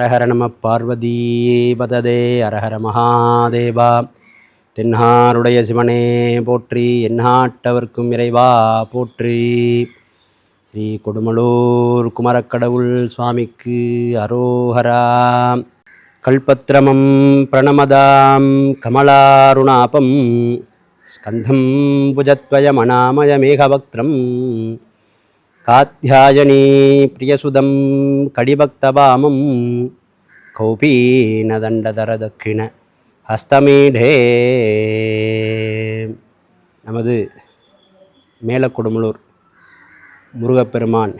ஹரஹர நம பார்வதி பததே அரஹர மகாதேவா. தென்னாருடைய சிவனே போற்றி எந்நாட்டவர்க்கும் இறைவா போற்றி. ஸ்ரீ கொடுமலூர் குமரக்கடவுள் சுவாமிக்கு அரோஹரா. கல்பத்ரமம் பிரணமதாம் கமலாருணாபம் ஸ்கந்தம் புஜத்வயமனாமயமேகவக்திரம் காத்தியாயணீ பிரியசுதம் கடிபக்தவாமம் கௌபீனதண்டதரதக்கிண ஹஸ்தமீடே நமது மேலக்குடுமலூர் முருகப்பெருமான்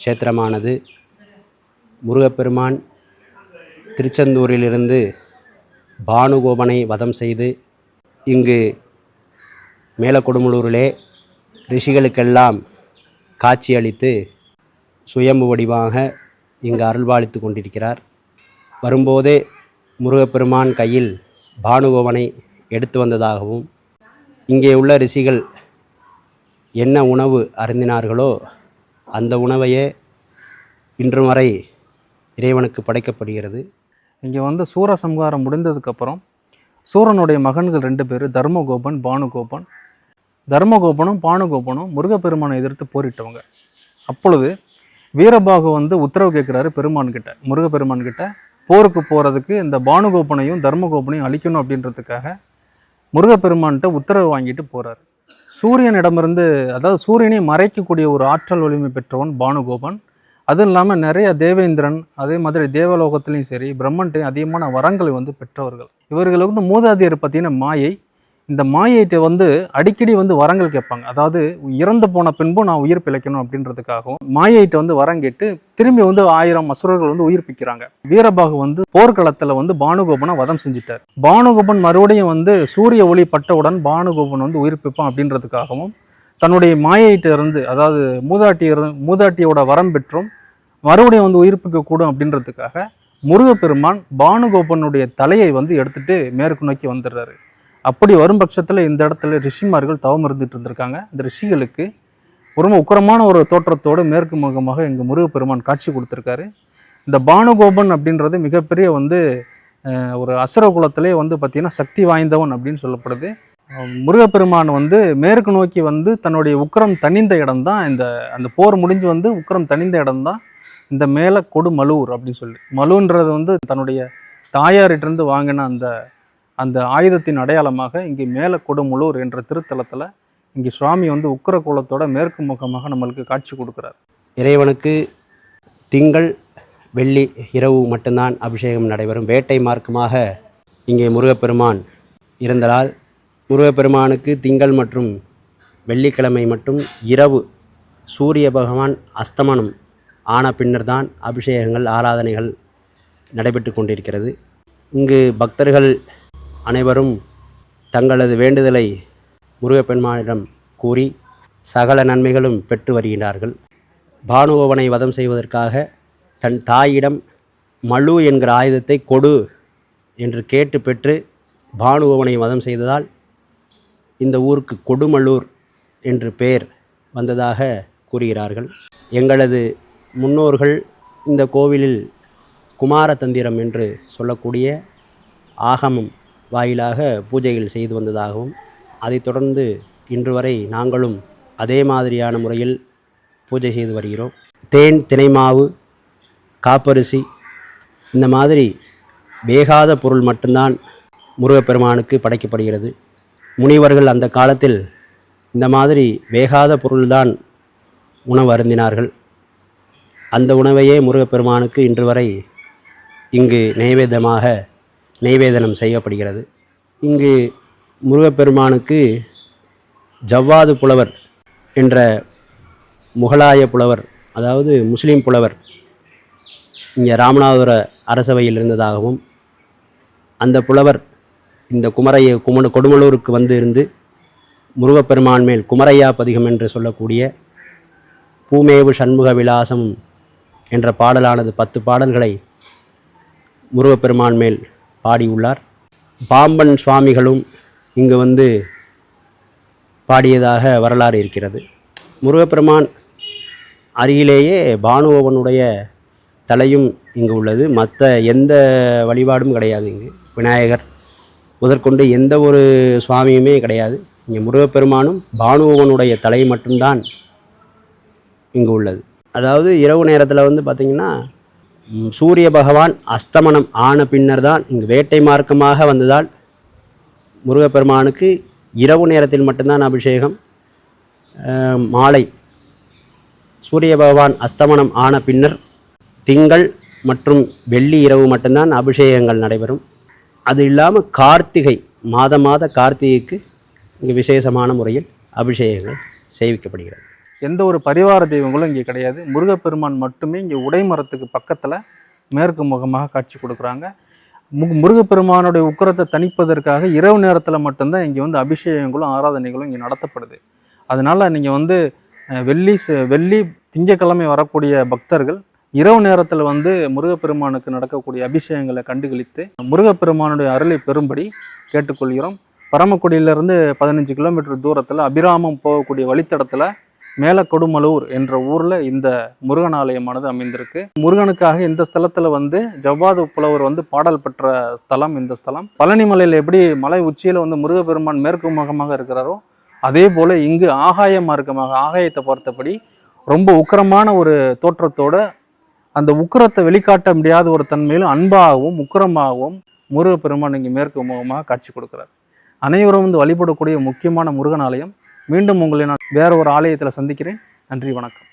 க்ஷேத்திரமானது. முருகப்பெருமான் திருச்செந்தூரிலிருந்து பானுகோபனை வதம் செய்து இங்கு மேலக்கொடுமலூரிலே ரிஷிகளுக்கெல்லாம் காட்சியளித்து சுயம்பு வடிவாக இங்கு அருள்பாலித்து கொண்டிருக்கிறார். வரும்போதே முருகப்பெருமான் கையில் பானுகோவனை எடுத்து வந்ததாகவும் இங்கே உள்ள ரிஷிகள் என்ன உணவு அருந்தினார்களோ அந்த உணவையே இன்று வரை இறைவனுக்கு படைக்கப்படுகிறது. இங்கே வந்து சூரசம்ஹாரம் முடிந்ததுக்கப்புறம் சூரனுடைய மகன்கள் ரெண்டு பேர் தர்மகோபன் பானுகோபன். தர்மகோபனும் பானுகோபனும் முருகப்பெருமானை எதிர்த்து போரிட்டவங்க. அப்பொழுது வீரபாகு வந்து உத்தரவு கேட்குறாரு பெருமான்கிட்ட முருகப்பெருமான்கிட்ட முருகப்பெருமான் கிட்ட போருக்கு போகிறதுக்கு இந்த பானுகோபனையும் தர்மகோபனையும் அழிக்கணும் அப்படின்றதுக்காக முருகப்பெருமான்கிட்ட உத்தரவு வாங்கிட்டு போகிறார் சூரியனிடமிருந்து அதாவது சூரியனை மறைக்கக்கூடிய ஒரு ஆற்றல் வலிமை பெற்றவன் பானுகோபன். அதுவும் இல்லாமல் நிறைய தேவேந்திரன் அதே மாதிரி தேவலோகத்துலேயும் சரி பிரம்மன்ட்டையும் அதிகமான வரங்களை வந்து பெற்றவர்கள். இவர்களுக்கு வந்து மூதாதையர் பார்த்தீங்கன்னா மாயை இந்த மாயைட்ட வந்து அடிக்கடி வந்து வரங்கள் கேட்பாங்க. அதாவது இறந்து போன பின்பும் நான் உயிர் பிழைக்கணும் அப்படின்றதுக்காகவும் மாயைட்ட வந்து வரம் கேட்டு திரும்பி வந்து ஆயிரம் அசுரர்கள் வந்து உயிர்ப்பிக்கிறாங்க வீரபாகு வந்து போர்க்களத்தில் வந்து பானுகோபனை வதம் செஞ்சிட்டார். பானுகோபன் மறுபடியும் வந்து சூரிய ஒளி பட்டவுடன் பானுகோபன் வந்து உயிர்ப்பிப்பான் அப்படின்றதுக்காகவும் தன்னுடைய மாயைட்ட இருந்து அதாவது மூதாட்டி மூதாட்டியோட வரம் பெற்றும் மறுபடியும் வந்து உயிர்ப்பிக்க கூடும் அப்படின்றதுக்காக முருகப்பெருமான் பானுகோபனுடைய தலையை வந்து எடுத்துட்டு மேற்கு நோக்கி வந்துடுறாரு. அப்படி வரும் பட்சத்தில் இந்த இடத்துல ரிஷிமார்கள் தவம் இருந்துட்டு இருந்திருக்காங்க. இந்த ரிஷிகளுக்கு ரொம்ப உக்கரமான ஒரு தோற்றத்தோடு மேற்கு முகமாக எங்கள் முருகப்பெருமான் காட்சி கொடுத்துருக்காரு. இந்த பானுகோபன் அப்படின்றது மிகப்பெரிய வந்து ஒரு அசுர குலத்திலே வந்து பார்த்திங்கன்னா சக்தி வாய்ந்தவன் அப்படின்னு சொல்லப்படுது. முருகப்பெருமான் வந்து மேற்கு நோக்கி வந்து தன்னுடைய உக்கரம் தனிந்த இடம்தான். இந்த அந்த போர் முடிஞ்சு வந்து உக்கரம் தனிந்த இடம்தான். இந்த மேலே கொடு மலூர் அப்படின்னு சொல்லி. மலுன்றது வந்து தன்னுடைய தாயாரிட்டிருந்து வாங்கின அந்த அந்த ஆயுதத்தின் அடையாளமாக இங்கே மேல கொடுமுலூர் என்ற திருத்தலத்தில் இங்கே சுவாமி வந்து உக்கர கோலத்தோட மேற்கு முகமாக நம்மளுக்கு காட்சி கொடுக்குறார். இறைவனுக்கு திங்கள் வெள்ளி இரவு மட்டும்தான் அபிஷேகம் நடைபெறும். வேட்டை மார்க்கமாக இங்கே முருகப்பெருமான் இருந்ததால் முருகப்பெருமானுக்கு திங்கள் மற்றும் வெள்ளிக்கிழமை மட்டும் இரவு சூரிய பகவான் அஸ்தமனம் ஆன பின்னர் தான் அபிஷேகங்கள் ஆராதனைகள் நடைபெற்று கொண்டிருக்கிறது. இங்கு பக்தர்கள் அனைவரும் தங்களது வேண்டுதலை முருகப்பெருமானிடம் கூறி சகல நன்மைகளும் பெற்று வருகிறார்கள் பானுபவனை வதம் செய்வதற்காக தன் தாயிடம் மலு என்கிற ஆயுதத்தை கொடு என்று கேட்டு பெற்று பானுபவனை வதம் செய்ததால் இந்த ஊருக்கு கொடுமல்லூர் என்று பெயர் வந்ததாக கூறுகிறார்கள். எங்களது முன்னோர்கள் இந்த கோவிலில் குமாரதந்திரம் என்று சொல்லக்கூடிய ஆகமம் வாயிலாக பூஜைகள் செய்து வந்ததாகவும் அதைத் தொடர்ந்து இன்று வரை நாங்களும் அதே மாதிரியான முறையில் பூஜை செய்து வருகிறோம். தேன் தினைமாவு காப்பரிசி இந்த மாதிரி வேகாத பொருள் மட்டும்தான் முருகப்பெருமானுக்கு படைக்கப்படுகிறது. முனிவர்கள் அந்த காலத்தில் இந்த மாதிரி வேகாத பொருள்தான் உணவு அருந்தினார்கள். அந்த உணவையே முருகப்பெருமானுக்கு இன்று வரை இங்கு நைவேதமாக நெய்வேதனம் செய்யப்படுகிறது. இங்கு முருகப்பெருமானுக்கு ஜவ்வாது புலவர் என்ற முகலாய புலவர் அதாவது முஸ்லீம் புலவர் இங்கே ராமநாதபுர அரசவையில் இருந்ததாகவும் அந்த புலவர் இந்த குமரைய குமண கொடுமலூருக்கு வந்து இருந்து முருகப்பெருமான் மேல் குமரையா பதிகம் என்று சொல்லக்கூடிய பூமேவு சண்முக விலாசம் என்ற பாடலானது பத்து பாடல்களை முருகப்பெருமான் மேல் பாடியுள்ளார். பாம்பன் சுவாமிகளும் இங்கு வந்து பாடியதாக வரலாறு இருக்கிறது. முருகப்பெருமான் அருகிலேயே பானுபவனுடைய தலையும் இங்கு உள்ளது. மற்ற எந்த வழிபாடும் கிடையாது இங்கு. விநாயகர் முதற்கொண்டு எந்த ஒரு சுவாமியுமே கிடையாது. இங்கே முருகப்பெருமானும் பானுபவனுடைய தலை மட்டும்தான் இங்கு உள்ளது. அதாவது இரவு நேரத்தில் வந்து பார்த்திங்கன்னா சூரிய பகவான் அஸ்தமனம் ஆன பின்னர் தான் இங்கு வேட்டை மார்க்கமாக வந்ததால் முருகப்பெருமானுக்கு இரவு நேரத்தில் மட்டும்தான் அபிஷேகம் மாலை. சூரிய பகவான் அஸ்தமனம் ஆன பின்னர் திங்கள் மற்றும் வெள்ளி இரவு மட்டும்தான் அபிஷேகங்கள் நடைபெறும். அது இல்லாமல் கார்த்திகை மாத மாத கார்த்திகைக்கு இங்கு விசேஷமான முறையில் அபிஷேகங்கள் செய்விக்கப்படுகிறது. எந்த ஒரு பரிவார தெய்வங்களும் இங்கே கிடையாது. முருகப்பெருமான் மட்டுமே இங்கே உடைமரத்துக்கு பக்கத்தில் மேற்கு முகமாக காட்சி கொடுக்குறாங்க. மு முருகப்பெருமானுடைய உக்கிரத்தை தணிப்பதற்காக இரவு நேரத்தில் மட்டும்தான் இங்கே வந்து அபிஷேகங்களும் ஆராதனைகளும் இங்கே நடத்தப்படுது. அதனால் நீங்கள் வந்து வெள்ளி ச- வெள்ளி திங்கக்கிழமை வரக்கூடிய பக்தர்கள் இரவு நேரத்தில் வந்து முருகப்பெருமானுக்கு நடக்கக்கூடிய அபிஷேகங்களை கண்டுகளித்து முருகப்பெருமானுடைய அருளை பெறும்படி கேட்டுக்கொள்கிறோம். பரமக்குடியிலிருந்து பதினஞ்சு கிலோமீட்டர் தூரத்தில் அபிராமம் போகக்கூடிய வழித்தடத்தில் மேல கொடுமலூர் என்ற ஊரில் இந்த முருகன் ஆலயமானது அமைந்திருக்கு. முருகனுக்காக இந்த ஸ்தலத்தில் வந்து ஜவ்வாது புலவர் வந்து பாடல் பெற்ற ஸ்தலம் இந்த ஸ்தலம். பழனிமலையில் எப்படி மலை உச்சியில் வந்து முருகப்பெருமான் மேற்கு முகமாக இருக்கிறாரோ அதே போல் இங்கு ஆகாய மார்க்கமாக ஆகாயத்தை பார்த்தபடி ரொம்ப உக்கிரமான ஒரு தோற்றத்தோட அந்த உக்கிரத்தை வெளிக்காட்ட முடியாத ஒரு தன்மையிலும் அன்பாகவும் உக்கிரமாகவும் முருகப்பெருமான் இங்கே மேற்கு முகமாக காட்சி கொடுக்கிறார். அனைவரும் வந்து வழிபடக்கூடிய முக்கியமான முருகன் ஆலயம். மீண்டும் உங்களை நான் வேற ஒரு ஆலயத்தில் சந்திக்கிறேன். நன்றி வணக்கம்.